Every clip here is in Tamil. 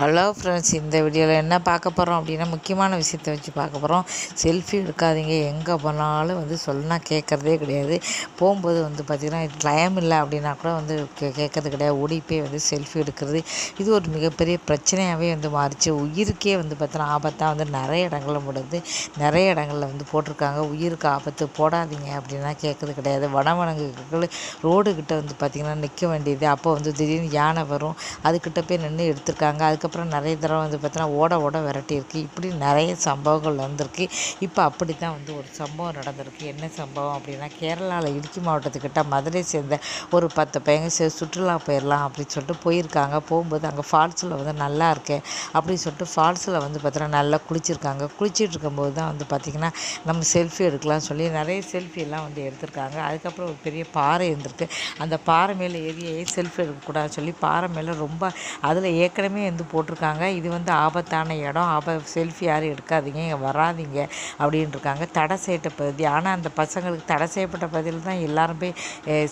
ஹலோ ஃப்ரெண்ட்ஸ் இந்த வீடியோவில் என்ன பார்க்க போகிறோம் அப்படின்னா முக்கியமான விஷயத்தை வச்சு பார்க்க போகிறோம் செல்ஃபி எடுக்காதீங்க. எங்கே போனாலும் வந்து சொன்னால் கேட்குறதே கிடையாது. போகும்போது வந்து பார்த்திங்கன்னா டைம் இல்லை அப்படின்னா கூட வந்து கே கேட்கறது கிடையாது. ஓடி போய் வந்து செல்ஃபி எடுக்கிறது. இது ஒரு மிகப்பெரிய பிரச்சனையாகவே வந்து மாறிச்சு. உயிருக்கே வந்து பார்த்தோன்னா ஆபத்தாக வந்து நிறைய இடங்களில் முடிந்து நிறைய இடங்களில் வந்து போட்டிருக்காங்க. உயிருக்கு ஆபத்து போடாதீங்க அப்படின்னா கேட்குறது கிடையாது. வனவனங்குகள் ரோடு வந்து பார்த்திங்கன்னா நிற்க வேண்டியது. அப்போ வந்து திடீர்னு யானை வரும். அதுக்கிட்ட போய் நின்று எடுத்திருக்காங்க. அதுக்கு அதுக்கப்புறம் நிறைய தடவை வந்து பார்த்தோன்னா ஓட ஓட விரட்டியிருக்கு. இப்படி நிறைய சம்பவங்கள் வந்திருக்கு. இப்போ அப்படி தான் வந்து ஒரு சம்பவம் நடந்திருக்கு. என்ன சம்பவம் அப்படின்னா கேரளாவில் இடுக்கி மாவட்டத்துக்கிட்ட மதுரை சேர்ந்த ஒரு பத்து பையங்க சே சுற்றுலா போயிடலாம் அப்படின்னு சொல்லிட்டு போயிருக்காங்க. போகும்போது அங்கே ஃபால்ஸில் வந்து நல்லா இருக்கேன் அப்படின்னு சொல்லிட்டு ஃபால்ஸில் வந்து பார்த்தோன்னா நல்லா குளிச்சிருக்காங்க. குளிச்சிட்டு இருக்கும்போது தான் வந்து பார்த்திங்கன்னா நம்ம செல்ஃபி எடுக்கலாம் சொல்லி நிறைய செல்ஃபியெல்லாம் வந்து எடுத்திருக்காங்க. அதுக்கப்புறம் ஒரு பெரிய பாறை இருந்திருக்கு. அந்த பாறை மேலே ஏறியே செல்ஃபி எடுக்கக்கூடாதுன்னு சொல்லி பாறை மேலே ரொம்ப அதில் ஏற்கனவே வந்து போட்டிருக்காங்க. இது வந்து ஆபத்தான இடம். ஆப செல்ஃபி யாரும் எடுக்காதீங்க. இங்கே வராதிங்க அப்படின்ட்டுருக்காங்க தடை செய்யப்பட்ட பகுதி. ஆனால் அந்த பசங்களுக்கு தடை செய்யப்பட்ட பகுதியில் தான் எல்லாரும் போய்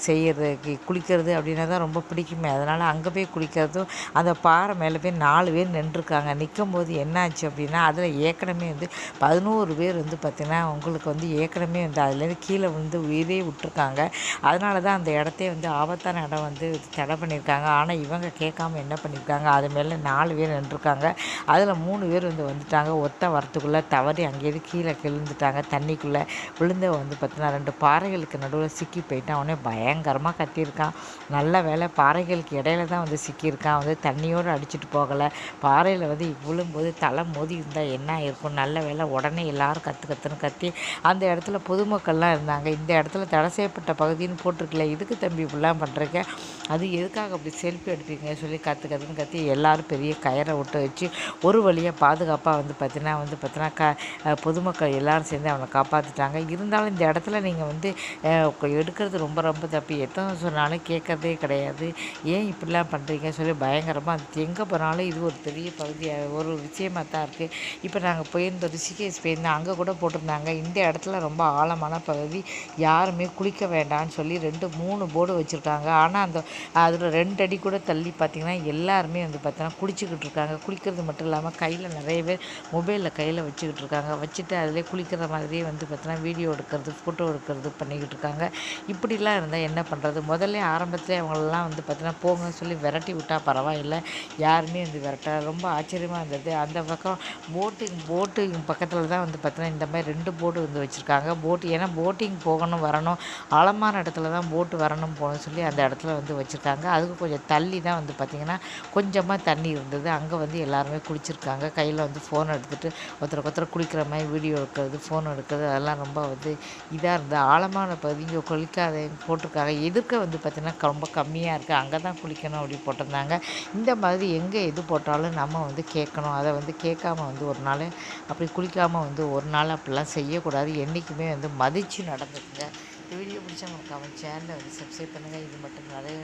செய்கிறது குளிக்கிறது அப்படின்னா தான் ரொம்ப பிடிக்குமே. அதனால் அங்கே போய் குளிக்கிறதும் அந்த பாறை மேலே போய் நாலு பேர் நின்றுருக்காங்க. நிற்கும் போது என்னாச்சு அப்படின்னா அதில் ஏற்கனவே வந்து பதினோரு பேர் வந்து பார்த்திங்கன்னா உங்களுக்கு வந்து ஏற்கனவே வந்து அதுலேருந்து கீழே வந்து உயிரே விட்டுருக்காங்க. அதனால தான் அந்த இடத்தையே வந்து ஆபத்தான இடம் வந்து தடை பண்ணியிருக்காங்க ஆனால் இவங்க கேட்காம என்ன பண்ணியிருக்காங்க அது மேலே நாலு நாலு பேர் நின்றுருக்காங்க. அதில் மூணு பேர் வந்து வந்துட்டாங்க. ஒத்த வரத்துக்குள்ளே தவறி அங்கேயிருந்து கீழே கிழிந்துட்டாங்க தண்ணிக்குள்ளே விழுந்த வந்து பார்த்தீங்கன்னா ரெண்டு பாறைகளுக்கு நடுவில் சிக்கி போயிட்டான். அவனே பயங்கரமாக கத்தியிருக்கான். நல்ல வேலை பாறைகளுக்கு இடையில தான் வந்து சிக்கியிருக்கான். வந்து தண்ணியோடு அடிச்சுட்டு போகலை. பாறையில் வந்து விழும்போது தலை மோதி இருந்தால் என்ன இருக்கும் நல்ல வேலை உடனே எல்லோரும் கற்று கற்றுன்னு கத்தி அந்த இடத்துல பொதுமக்கள்லாம் இருந்தாங்க. இந்த இடத்துல தடை செய்யப்பட்ட பகுதின்னு போட்டிருக்கல இதுக்கு தம்பி இப்படிலாம் பண்ணுறீங்க அது எதுக்காக அப்படி செல்ஃபி எடுப்பீங்க சொல்லி கற்று கற்றுன்னு கத்தி எல்லோரும் பெரிய கயிறை விட்டு வச்சு ஒரு வழியாக பாதுகாப்பாக வந்து பார்த்தீங்கன்னா வந்து பார்த்தீங்கன்னா க பொதுமக்கள் எல்லோரும் சேர்ந்து அவனை காப்பாற்றிட்டாங்க இருந்தாலும் இந்த இடத்துல நீங்கள் வந்து எடுக்கிறது ரொம்ப ரொம்ப தப்பு. எத்தனை சொன்னாலும் கேட்குறதே கிடையாது. ஏன் இப்படிலாம் பண்ணுறீங்க சொல்லி பயங்கரமாக அது எங்கே போனாலும் இது ஒரு பெரிய பகுதியாக ஒரு விஷயமாக தான் இருக்குது இப்போ நாங்கள் போயிருந்தோம் ரிஷிகேஷ் போயிருந்தோம் அங்கே கூட போட்டிருந்தாங்க. இந்த இடத்துல ரொம்ப ஆழமான பகுதி யாருமே குளிக்க வேண்டாம்னு சொல்லி ரெண்டு மூணு போர்டு வச்சுருக்காங்க. ஆனால் அந்த அதில் ரெண்டு அடி கூட தள்ளி பார்த்திங்கன்னா எல்லாருமே வந்து பார்த்தீங்கன்னா வச்சுக்கிட்டு இருக்காங்க குளிக்கிறது மட்டும் இல்லாமல் கையில் நிறைய பேர் மொபைலில் கையில் வச்சுக்கிட்டு இருக்காங்க வச்சுட்டு அதிலே குளிக்கிற மாதிரியே வந்து பார்த்தோன்னா வீடியோ எடுக்கிறது ஃபோட்டோ எடுக்கிறது பண்ணிக்கிட்டு இருக்காங்க இப்படிலாம் இருந்தால் என்ன பண்ணுறது முதல்ல ஆரம்பத்தில் அவங்களெல்லாம் வந்து பார்த்தோன்னா போங்கன்னு சொல்லி விரட்டி விட்டால் பரவாயில்லை. யாருமே வந்து விரட்ட ரொம்ப ஆச்சரியமாக இருந்தது. அந்த பக்கம் போட்டிங் போட்டிங் பக்கத்தில் தான் வந்து பார்த்தோன்னா இந்த மாதிரி ரெண்டு போட்டு வந்து வச்சுருக்காங்க. போட்டு ஏன்னா போட்டிங் போகணும் வரணும். ஆழமான இடத்துல தான் போட்டு வரணும் போகணும் சொல்லி அந்த இடத்துல வந்து வச்சுருக்காங்க. அதுக்கு கொஞ்சம் தள்ளி தான் வந்து பார்த்திங்கன்னா கொஞ்சமாக தண்ணி இருந்தது. அங்கே வந்து எல்லாருமே குளிச்சிருக்காங்க. கையில் வந்து ஃபோன் எடுத்துகிட்டு ஒருத்தருக்கு ஒருத்தர் குளிக்கிற மாதிரி வீடியோ எடுக்கிறது ஃபோன் எடுக்கிறது அதெல்லாம் ரொம்ப வந்து இதாக இருந்தது. ஆழமான பகுதி. இங்கே குளிக்காத போட்டிருக்காங்க. எதிர்க்க வந்து பார்த்திங்கன்னா ரொம்ப கம்மியாக இருக்குது அங்கே தான் குளிக்கணும் அப்படி போட்டிருந்தாங்க. இந்த மாதிரி எங்கே எது போட்டாலும் நம்ம வந்து கேட்கணும். அதை வந்து கேட்காம வந்து ஒரு நாள் அப்படி குளிக்காமல் வந்து ஒரு நாள் அப்படிலாம் செய்யக்கூடாது. என்றைக்குமே வந்து மதித்து நடந்துக்குங்க. இந்த வீடியோ பிடிச்சா அவன் சேனலை வந்து சப்ஸ்கிரைப் பண்ணுங்கள் இது மட்டும் நிறைய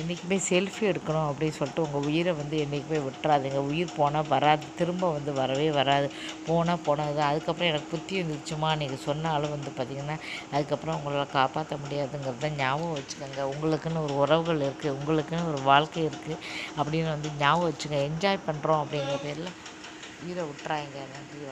என்றைக்குமே செல்ஃபி எடுக்கணும் அப்படின்னு சொல்லிட்டு உங்கள் உயிரை வந்து என்றைக்குமே விட்டுறாதுங்க. உயிர் போனால் வராது. திரும்ப வந்து வரவே வராது. போனால் போனது அதுக்கப்புறம் எனக்கு புத்தி வந்துச்சுமா நீங்கள் சொன்னாலும் வந்து பார்த்திங்கன்னா அதுக்கப்புறம் உங்களால் காப்பாற்ற முடியாதுங்கிறத ஞாபகம் வச்சுக்கோங்க. உங்களுக்குன்னு ஒரு உறவுகள் இருக்குது உங்களுக்குன்னு ஒரு வாழ்க்கை இருக்குது அப்படின்னு வந்து ஞாபகம் வச்சுங்க என்ஜாய் பண்ணுறோம் அப்படிங்கிற பேரில் உயிரை விட்டுறாங்க நன்றி